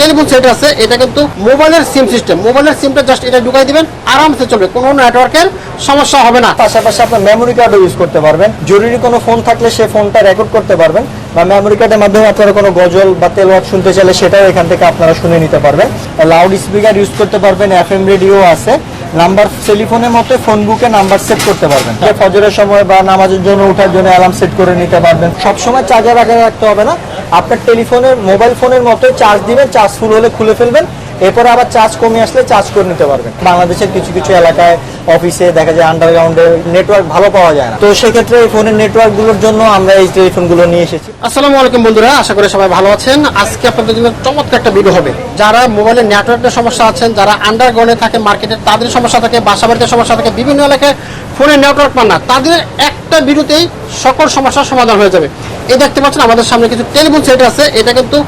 Telephone set আছে, এটা কিন্তু মোবাইলের সিম সিস্টেম। মোবাইলের সিমটা জাস্ট এটা ঢুকাই দিবেন, আরামসে চলবে, কোনো নেটওয়ার্কের সমস্যা হবে না। পাশাপাশি আপনার মেমোরি কার্ডও ইউজ করতে পারবেন। জরুরি কোনো ফোন থাকলে সেই ফোনটা রেকর্ড করতে পারবেন বা মেমোরি কার্ডের মাধ্যমে আপনারা কোনো গজল বা তেলওয়াত শুনতে চাইলে সেটাও এখান থেকে আপনারা শুনে নিতে পারবেন। লাউড স্পিকার ইউজ করতে পারবেন এফএম রেডিও আছে। নাম্বার টেলিফোনের মতো ফোন বুকে নাম্বার সেট করতে পারবেন। ফজরের সময় বা নামাজের জন্য ওঠার জন্য অ্যালার্ম সেট করে নিতে পারবেন। সবসময় চার্জার রাখা রাখতে হবে না। আপনার টেলিফোনের মোবাইল ফোনের মতো চার্জ দিবেন চার্জ ফুল হলে খুলে ফেলবেন। এরপরে আবার চার্জ কমে আসলে চার্জ করে নিতে পারবেন। বাংলাদেশের কিছু কিছু এলাকায় অফিসে দেখা যায় আন্ডারগ্রাউন্ডে নেটওয়ার্ক ভালো পাওয়া যায় না। তো সেক্ষেত্রে এই ফোনের নেটওয়ার্কগুলোর জন্য আমরা এই টেলিফোনগুলো নিয়ে এসেছি। আসসালামু আলাইকুম বন্ধুরা, আশা করি সবাই ভালো আছেন। আজকে আপনাদের জন্য চমৎকার একটা ভিডিও হবে। যারা মোবাইলের নেটওয়ার্কের সমস্যা আছেন, যারা আন্ডারগ্রাউন্ডে থাকে মার্কেটে তাদের সমস্যা থাকে, বাসা বাড়িতে সমস্যা থাকে, বিভিন্ন এলাকায় ফোনের নেটওয়ার্ক পান না, তাদের একটা ভিডিওতেই সকল সমস্যার সমাধান হয়ে যাবে। এই দেখতে পাচ্ছেন, আমাদের সামনে কিছু টেলিফোন সেট আছে। এটা কিন্তু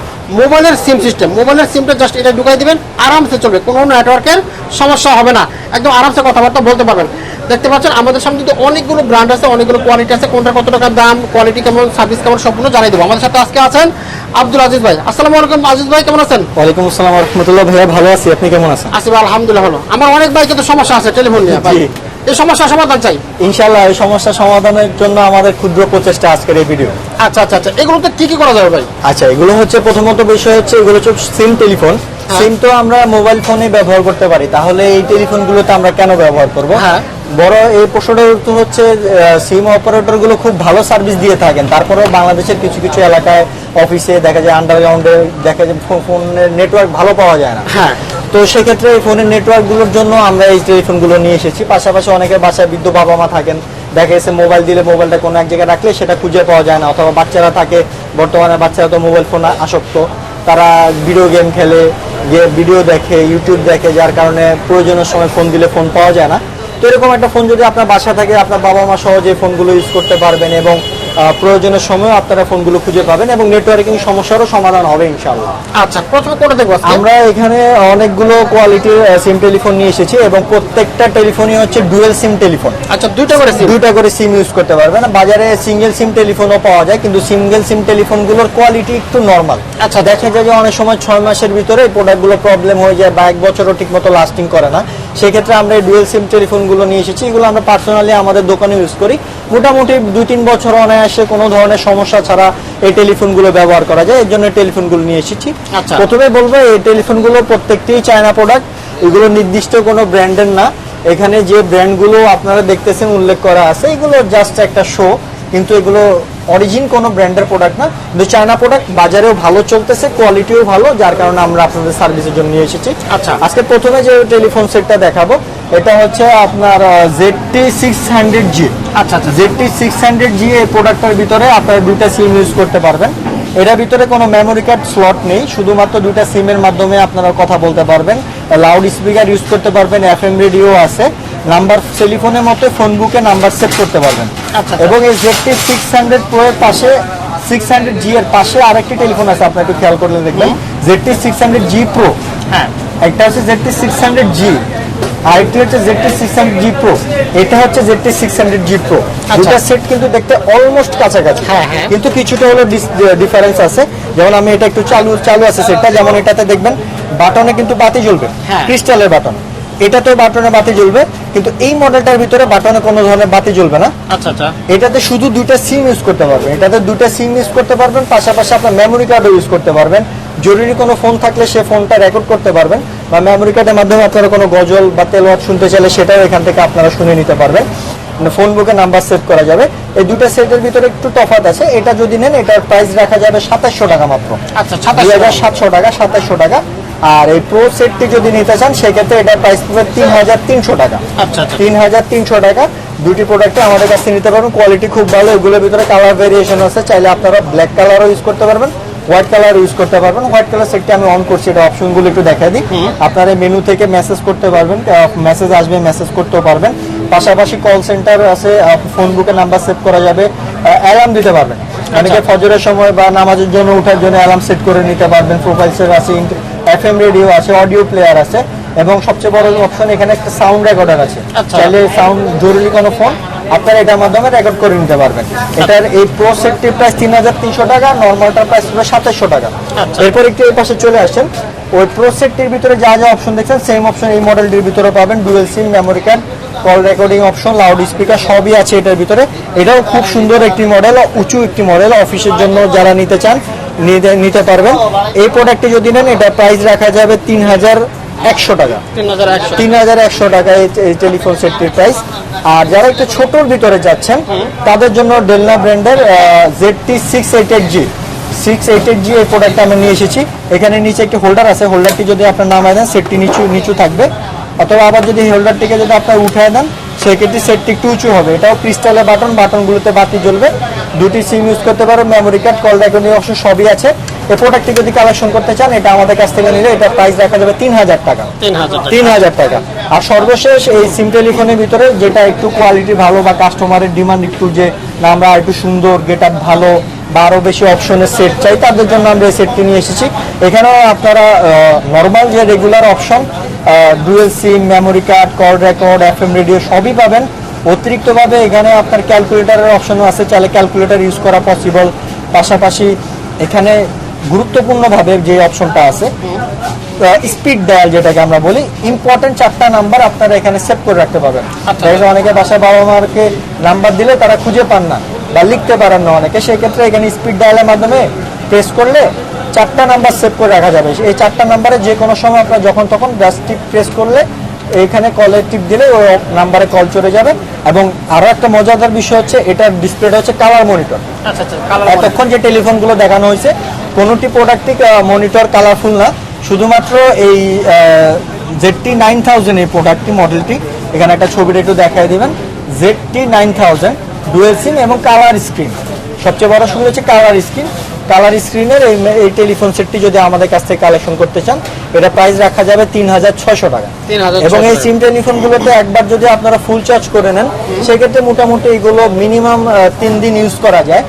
মোবাইলের সিম সিস্টেম মোবাইলের সিমটা জাস্ট এটা ঢুকাই দেবেন আরামসে চলবে কোনো নেটওয়ার্কের সমস্যা হবে না। একদম আরামসে কথাবার্তা বলতে পারবেন। দেখতে পাচ্ছেন আমাদের সামনে কিন্তু অনেকগুলো ব্র্যান্ড আছে অনেকগুলো কোয়ালিটি আছে কোনটা কত টাকার দাম কোয়ালিটি কেমন সার্ভিস কেমন সম্পূর্ণ জানিয়ে দেবো। আমাদের সাথে আজকে আছেন আব্দুল আজিজ ভাই। আসসালামু আলাইকুম আজিজ ভাই কেমন আছেন? ওয়ালাইকুম আসসালাম রহমতুল্লাহ ভাইয়া ভালো আছি। আপনি কেমন আছেন? আসিফ আলহামদুলিল্লাহ ভালো। আমার অনেক ভাই কিন্তু সমস্যা আছে টেলিফোন নিয়ে ভাই। এই সমস্যার সমাধান চাই। ইনশাল্লাহ এই সমস্যা সমাধানের জন্য আমাদের ক্ষুদ্র প্রচেষ্টা আজকের এই ভিডিও আচ্ছা আচ্ছা আচ্ছা এগুলোতে কি কি করা যাবে ভাই? আচ্ছা এগুলো হচ্ছে প্রথমত বিষয় হচ্ছে এগুলো হচ্ছে সিম টেলিফোন। সিম তো আমরা মোবাইল ফোনে ব্যবহার করতে পারি। তাহলে এই টেলিফোনগুলোতে আমরা কেন ব্যবহার করব? হ্যাঁ। বড় এই প্রশ্নটা তো হচ্ছে সিম অপারেটরগুলো খুব ভালো সার্ভিস দিয়ে থাকেন। তারপরেও বাংলাদেশের কিছু কিছু এলাকায় অফিসে দেখা যায় আন্ডারগ্রাউন্ডে দেখা যায় ফোনের নেটওয়ার্ক ভালো পাওয়া যায় না। হ্যাঁ। তো সেক্ষেত্রে এই ফোনের নেটওয়ার্কগুলোর জন্য আমরা এই টেলিফোনগুলো নিয়ে এসেছি, পাশাপাশি অনেকের বাসায় বৃদ্ধ বাবা মা থাকেন। দেখা গেছে মোবাইল দিলে মোবাইলটা কোনো এক জায়গায় রাখলে সেটা খুঁজে পাওয়া যায় না, অথবা বাচ্চারা থাকে, বর্তমানে বাচ্চারা তো মোবাইল ফোন আসক্ত। তারা ভিডিও গেম খেলে, গিয়ে ভিডিও দেখে ইউটিউব দেখে, যার কারণে প্রয়োজনের সময় ফোন দিলে ফোন পাওয়া যায় না। তো এরকম একটা ফোন যদি আপনার বাসা থাকে, আপনার বাবা মা সহজে ফোনগুলো ইউজ করতে পারবেন এবং প্রয়োজনের সময় আপনারা ফোনগুলো খুঁজে পাবেন এবং নেটওয়ার্কিং সমস্যারও সমাধান হবে ইনশাআল্লাহ। আচ্ছা প্রথমে কোনটা দেখব আমরা এখানে অনেকগুলো কোয়ালিটির সিম টেলিফোন নিয়ে এসেছি এবং প্রত্যেকটা টেলিফোনই হচ্ছে ডুয়েল সিম টেলিফোন আচ্ছা দুইটা করে সিম দুইটা করে সিম ইউজ করতে পারবেন। বাজারে সিঙ্গেল সিম টেলিফোনও পাওয়া যায় কিন্তু সিঙ্গেল সিম টেলিফোনগুলোর কোয়ালিটি একটু নর্মাল আচ্ছা দেখা যায় যে অনেক সময় ছয় মাসের ভিতরে এই প্রোডাক্টগুলো প্রবলেম হয়ে যায় বা এক বছরও ঠিক মতো লাস্টিং করে না। সেক্ষেত্রে আমরা এই ডুয়েল সিম টেলিফোনগুলো নিয়ে এসেছি। এগুলো আমরা পার্সোনালি আমাদের দোকানে ইউজ করি। মোটামুটি দুই তিন বছর অনায়াসে কোনো ধরনের সমস্যা ছাড়া এই টেলিফোনগুলো ব্যবহার করা যায়। এর জন্য টেলিফোনগুলো নিয়ে এসেছি। আচ্ছা। প্রথমে বলব এই টেলিফোনগুলো প্রত্যেকটি চায়না প্রোডাক্ট এগুলো নির্দিষ্ট কোনো ব্র্যান্ডের না। এখানে যে ব্র্যান্ডগুলো আপনারা দেখতেছেন উল্লেখ করা আছে। এগুলো জাস্ট একটা শো কিন্তু এগুলো অরিজিন কোনো ব্র্যান্ডের প্রোডাক্ট না। কিন্তু চায়না প্রোডাক্ট বাজারেও ভালো চলতেছে কোয়ালিটিও ভালো যার কারণে আমরা আপনাদের সার্ভিসের জন্য নিয়ে এসেছি। আচ্ছা। আজকে প্রথমে যে টেলিফোন সেটটা দেখাবো এটা হচ্ছে আপনার জেডটি সিক্স হান্ড্রেড জি আচ্ছা আচ্ছা। জেডটি সিক্স হান্ড্রেড জি এই প্রোডাক্টটার ভিতরে আপনারা দুইটা সিম ইউজ করতে পারবেন। এটার ভিতরে কোনো মেমোরি কার্ড স্লট নেই শুধুমাত্র দুইটা সিমের মাধ্যমে আপনারা কথা বলতে পারবেন। লাউড স্পিকার ইউজ করতে পারবেন এফএম রেডিও আছে। নাম্বার টেলিফোনের মতো ফোন বুকে নাম্বার সেট করতে পারবেন। আচ্ছা। এবং এই জেডটি সিক্স হান্ড্রেড প্রো এর পাশে সিক্স হান্ড্রেড জি এর পাশে আরেকটি টেলিফোন আছে আপনার একটু খেয়াল করলে দেখবেন। ZT six hundred G pro হ্যাঁ। একটা হচ্ছে জেডটি সিক্স হান্ড্রেড জি আরেকটি হচ্ছে ZT six hundred G pro এটা হচ্ছে ZT six hundred G pro দুটা সেট কিন্তু দেখতে অলমোস্ট কাছাকাছি। হ্যাঁ, হ্যাঁ। কিন্তু কিছুটা হলো ডিফারেন্স আছে। যেমন আমি এটা একটু চালু চালু আছে সেটটা যেমন এটাতে দেখবেন বাটনে কিন্তু বাতি জ্বলবে। হ্যাঁ। ক্রিস্টালের বাটন। এটাতেও বাটনে বাতি জ্বলবে কিন্তু এই মডেলটার ভিতরে বাটনে কোনো ধরনের বাতি জ্বলবে না। আচ্ছা আচ্ছা। এটাতে শুধু দুইটা সিম ইউজ করতে পারবেন। এটাতে দুইটা সিম ইউজ করতে পারবেন পাশাপাশি আপনার মেমোরি কার্ডও ইউজ করতে পারবেন। জরুরি কোনো ফোন থাকলে সে ফোনটা রেকর্ড করতে পারবেন বা মেমোরি কার্ডের মাধ্যমে আপনারা কোনো গজল বা তেলওয়াত শুনতে চাইলে সেটাও এখান থেকে আপনারা শুনে নিতে পারবেন। ফোন বুকে নাম্বার সেভ করা যাবে। এই দুটো সেটের ভিতরে একটু তফাৎ আছে। এটা যদি নেন এটার প্রাইস রাখা যাবে সাতাশশো টাকা মাত্র। আচ্ছা দুই সাতাশ সাতশো টাকা সাতাশশো টাকা। আর এই প্রো সেটটি যদি নিতে চান সেক্ষেত্রে এটার প্রাইস পড়বে তিন হাজার তিনশো টাকা। আচ্ছা আচ্ছা। তিন হাজার তিনশো টাকা। দুটি প্রোডাক্টে আমাদের কাছে নিতে পারবেন। কোয়ালিটি খুব ভালো এগুলোর ভিতরে কালার ভেরিয়েশন আছে। চাইলে আপনারা ব্ল্যাক কালারও ইউজ করতে পারবেন হোয়াইট কালার ইউজ করতে পারবেন। হোয়াইট কালার সেটটি আমি অন করছি এটা অপশনগুলো একটু দেখা দিই। আপনারা মেনু থেকে মেসেজ করতে পারবেন মেসেজ আসবে মেসেজ করতেও পারবেন। পাশাপাশি কল সেন্টার আছে ফোন বুকে নাম্বার সেভ করা যাবে। অ্যালার্ম দিতে পারবেন। অনেকে ফজরের সময় বা নামাজের জন্য ওঠার জন্য অ্যালার্ম সেট করে নিতে পারবেন। প্রোফাইল সেট আছে এফএম রেডিও আছে অডিও প্লেয়ার আছে এবং সবচেয়ে বড় অপশন এখানে একটা সাউন্ড রেকর্ডার আছে। আচ্ছা। চাইলে সাউন্ড জরুরি কোনো ফোন আপনারা এটার মাধ্যমে রেকর্ড করে নিতে পারবেন। এটার এই প্রো সেটটির প্রাইস তিন হাজার তিনশো টাকা নর্মালটার প্রাইস হলো সাতাশশো টাকা। আচ্ছা। এরপর একটু এই পাশে চলে আসছেন ওই প্রো সেটটির ভিতরে যা যা অপশন দেখছেন সেম অপশন এই মডেলটির ভিতরে পাবেন। Dual sim memory card call recording option loud speaker সবই আছে এটার ভিতরে। এটাও খুব সুন্দর একটি মডেল উঁচু একটি মডেল অফিসের জন্য যারা নিতে চান নিতে- পারবেন। এই প্রোডাক্টটি যদি নেন এটা প্রাইস রাখা যাবে তিন হাজার একশো টাকা। তিন হাজার একশো টাকা এই টেলিফোন সেটটির প্রাইস আর যারা একটু ছোটর ভিতরে যাচ্ছেন তাদের জন্য ডেলনা ব্র্যান্ডের Z T six eight eight G six eight eight G এই প্রোডাক্টটা আমি নিয়ে এসেছি। এখানে নিচে একটি হোল্ডার আছে। হোল্ডারটি যদি আপনার নামায় দেন সেটটি নিচু নিচু থাকবে। অথবা আবার যদি হোল্ডারটিকে যদি আপনার উঠায় দেন সেক্ষেত্রে সেটটি একটু উঁচু হবে। এটাও ক্রিস্টালের বাটন বাটনগুলোতে বাতি জ্বলবে। দুটি সিম ইউজ করতে পারো memory card call recording option সবই আছে। এই প্রোডাক্টটি যদি কালেকশন করতে চান এটা আমাদের কাছ থেকে নিলে এটা প্রাইস রাখা যাবে তিন হাজার টাকা। তিন হাজার টাকা। আর সর্বশেষ এই সিম টেলিফোনের ভিতরে যেটা একটু কোয়ালিটি ভালো বা কাস্টমারের ডিমান্ড একটু যে না আমরা একটু সুন্দর গেট ভালো বা আরও বেশি অপশনের সেট চাই তাদের জন্য আমরা এই সেটটি নিয়ে এসেছি। এখানেও আপনারা নর্মাল যে regular option dual sim memory card call record F M radio সবই পাবেন। অতিরিক্তভাবে এখানে আপনার ক্যালকুলেটারের অপশনও আছে চাইলে ক্যালকুলেটর ইউজ করা পসিবল পাশাপাশি এখানে গুরুত্বপূর্ণভাবে যে অপশনটা আছে স্পিড ডায়াল যেটাকে আমরা বলি ইম্পর্টেন্ট চারটা নাম্বার আপনারা এখানে সেভ করে রাখতে পারবেন। আচ্ছা। অনেকে বাসায় বাবা মাকে নাম্বার দিলে তারা খুঁজে পান না বা লিখতে পারেন না অনেকে সেই ক্ষেত্রে এখানে স্পিড ডায়ালের মাধ্যমে প্রেস করলে চারটা নাম্বার সেভ করে রাখা যাবে। এই চারটা নাম্বারে যে কোনো সময় আপনার যখন তখন জাস্ট টিপ প্রেস করলে এইখানে কলের টিপ দিলে ওই নাম্বারে কল চলে যাবে এবং আরও একটা মজাদার বিষয় হচ্ছে এটার ডিসপ্লেটা হচ্ছে কালার মনিটর আচ্ছা আচ্ছা এতক্ষণ যে টেলিফোনগুলো দেখানো হয়েছে কোনোটি প্রোডাক্টই মনিটর কালারফুল না। শুধুমাত্র এই জেডটি নাইন থাউজেন্ড এই প্রোডাক্টটি মডেলটি এখানে একটা ছবিটা একটু দেখাই দিবেন। ZT nine thousand dual sim এবং কালার স্ক্রিন সবচেয়ে বড় সুবিধা হচ্ছে কালার স্ক্রিন কালার স্ক্রিনের এই এই টেলিফোন সেটটি যদি আমাদের কাছ থেকে কালেকশন করতে চান এটা প্রাইস রাখা যাবে তিন হাজার ছয়শো টাকা। 3,600 এবং এই সিম টেলিফোনগুলোতে একবার যদি আপনারা ফুল চার্জ করে নেন সেক্ষেত্রে মোটামুটি এগুলো মিনিমাম তিন দিন ইউজ করা যায়।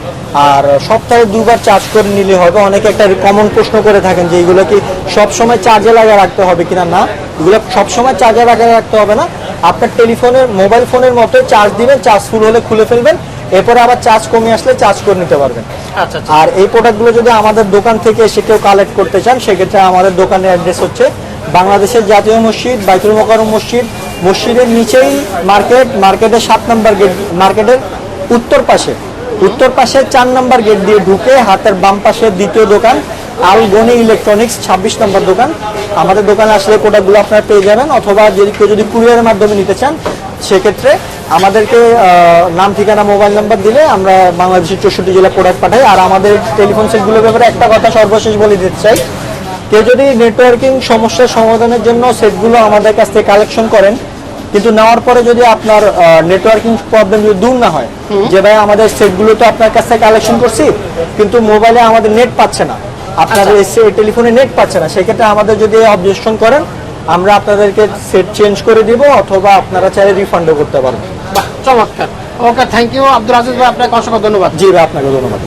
আর সপ্তাহে দুবার চার্জ করে নিলে হবে। অনেকে একটা কমন প্রশ্ন করে থাকেন যে এগুলো কি সব সময় চার্জে লাগা রাখতে হবে কিনা? না এগুলো সব সময় চার্জে লাগা রাখতে হবে না। আপনার টেলিফোনের মোবাইল ফোনের মতো চার্জ দিবেন চার্জ ফুল হলে খুলে ফেলবেন এরপরে আবার চার্জ কমে আসলে চার্জ করে নিতে পারবেন। আচ্ছা আচ্ছা। আর এই প্রোডাক্টগুলো যদি আমাদের দোকান থেকে এসে কেউ কালেক্ট করতে চান সেক্ষেত্রে আমাদের দোকানের অ্যাড্রেস হচ্ছে বাংলাদেশের জাতীয় মসজিদ বাইতুল মোকারম মসজিদ মসজিদের নিচেই মার্কেট মার্কেটের সাত নম্বর গেট মার্কেটের উত্তর পাশে। উত্তর পাশে চার নম্বর গেট দিয়ে ঢুকে হাতের বাম পাশে দ্বিতীয় দোকান আল গনি ইলেকট্রনিক্স ছাব্বিশ নম্বর দোকান। আমাদের দোকানে আসলে প্রোডাক্টগুলো আপনারা পেয়ে যাবেন অথবা যদি কেউ যদি কুরিয়ারের মাধ্যমে নিতে চান সেক্ষেত্রে আমাদেরকে নাম ঠিকানা মোবাইল নাম্বার দিলে আমরা বাংলাদেশের চৌষট্টি জেলা প্রোডাক্ট পাঠাই। আর আমাদের টেলিফোন সেটগুলোর ব্যাপারে একটা কথা সর্বশেষ বলে দিতে চাই। কেউ যদি নেটওয়ার্কিং সমস্যার সমাধানের জন্য সেটগুলো আমাদের কাছ থেকে কালেকশন করেন কিন্তু নেওয়ার পরে যদি আপনার নেটওয়ার্কিং প্রবলেম যদি দূর না হয় যে ভাই আমাদের সেটগুলো তো আপনার কাছ থেকে কালেকশন করছি কিন্তু মোবাইলে আমাদের নেট পাচ্ছে না। আপনার এসে টেলিফোনে নেট পাচ্ছে না সেক্ষেত্রে আমাদের যদি অবজেকশন করেন আমরা আপনাদেরকে সেট চেঞ্জ করে দিব অথবা আপনারা চাইলে রিফান্ডও করতে পারবেন। বাহ চমৎকার। Okay thank you Abdul Aziz ভাই আপনাকে অসংখ্য ধন্যবাদ। জি ভাই আপনাকে ধন্যবাদ।